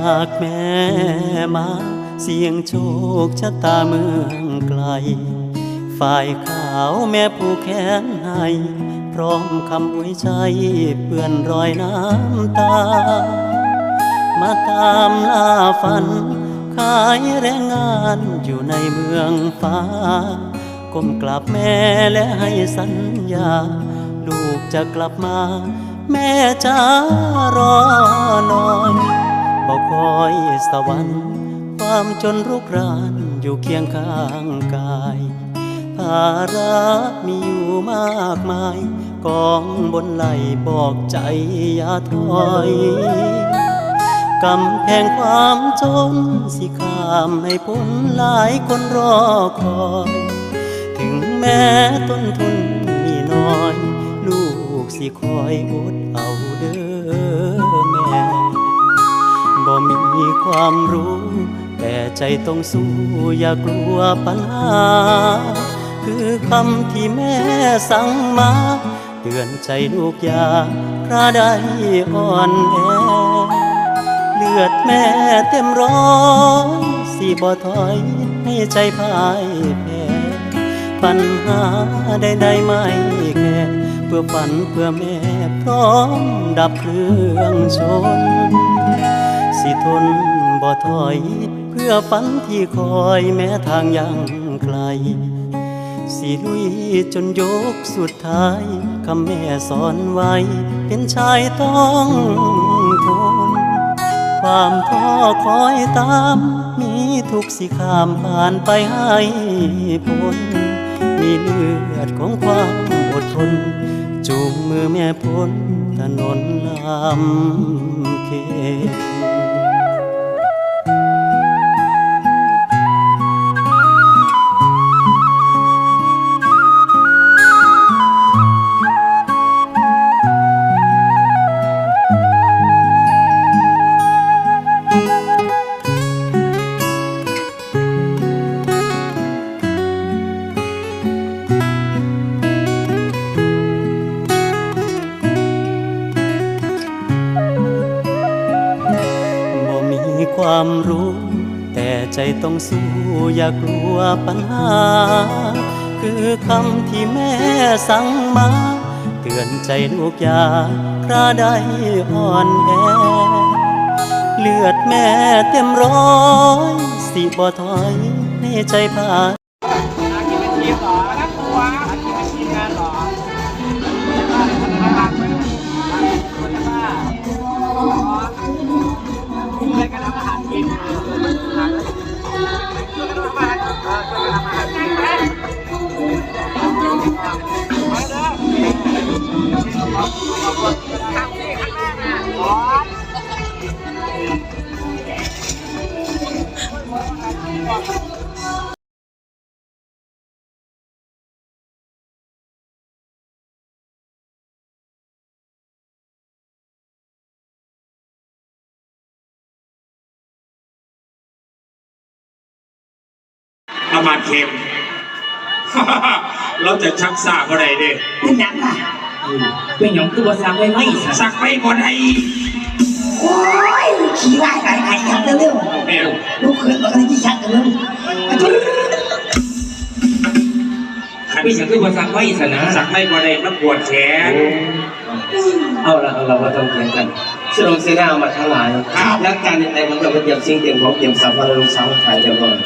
จากแม่มา เสียงโชคชะตาเมืองไกล ฝ่ายขาวแม่ผู้แขนให้พร้อมคำอวยใจเปื้อนรอยน้ำตา มาตามล่าฝัน ขายแรงงานอยู่ในเมืองฟ้า ก้มกราบแม่และให้สัญญา ลูกจะกลับมา แม่จะรอนอย บอคอยสวรรค์ความจนรุกรานอยู่เคียงข้างกายภาระมีอยู่มากมาย กองบนไหลบอกใจอย่าถอยกำแพงความจนสิข้ามให้พ้นหลายคนรอคอย ถึงแม้ต้นทุนมีน้อย ลูกสิคอยอดเอาเด้อแม่ ความรู้ แต่ใจต้องสู้อย่ากลัวปัญหาคือคำที่แม่สั่งมา เตือนใจลูกอย่าพระใดอ่อนแอ เลือดแม่เต็มร้อยสิบ่ถอยให้ใจพ่ายแพ้ปัญหาใดๆไม่แค่เพื่อฝันเพื่อแม่พร้อมดับเครื่องชนสิทน บ่ถอย เพื่อฝันที่คอยแม้ทางยังไกล สิลุยจนยกสุดท้ายคำแม่สอนไว้ เป็นชายต้องทน ความท้อคอยตาม มีทุกสิข้ามผ่านไปให้พ้นมีเลือดของความอดทนจูงมือแม่พ้นถนนลำเค็ ความรู้ แต่ใจต้องสู้อย่ากลัวปัญหา คือคำที่แม่สั่งมา เตือนใจลูกอย่าพระใดอ่อนแอเลือดแม่เต็มร้อย สิบ่ถอยให้ใจพาอากินเป็นทีมเหรอ อามาตย์เค็ม เราจะชักสาบอะไรเด้เป็นหยังล่ะเป็นอย่างคือภาษาไม่ไม่สักไปคนไทย โอ้ยขี้ไล่ไก่ไก่ยับเร็วแม่ๆลูกเขยบอกอะไรที่ชักกันเร็วมาจุ๊เป็นอย่างคือภาษาไม่สนะสักไม่คนใดมันปวดแขนเอาละเอาละว่าต้องเถียงกันสโลเซนามาทั้งหลายแล้วการในแต่งมันก็เป็นเตรียมสิ่งเตรียมของเตรียมสัมภาระลูกสาวขายเรียบร้อย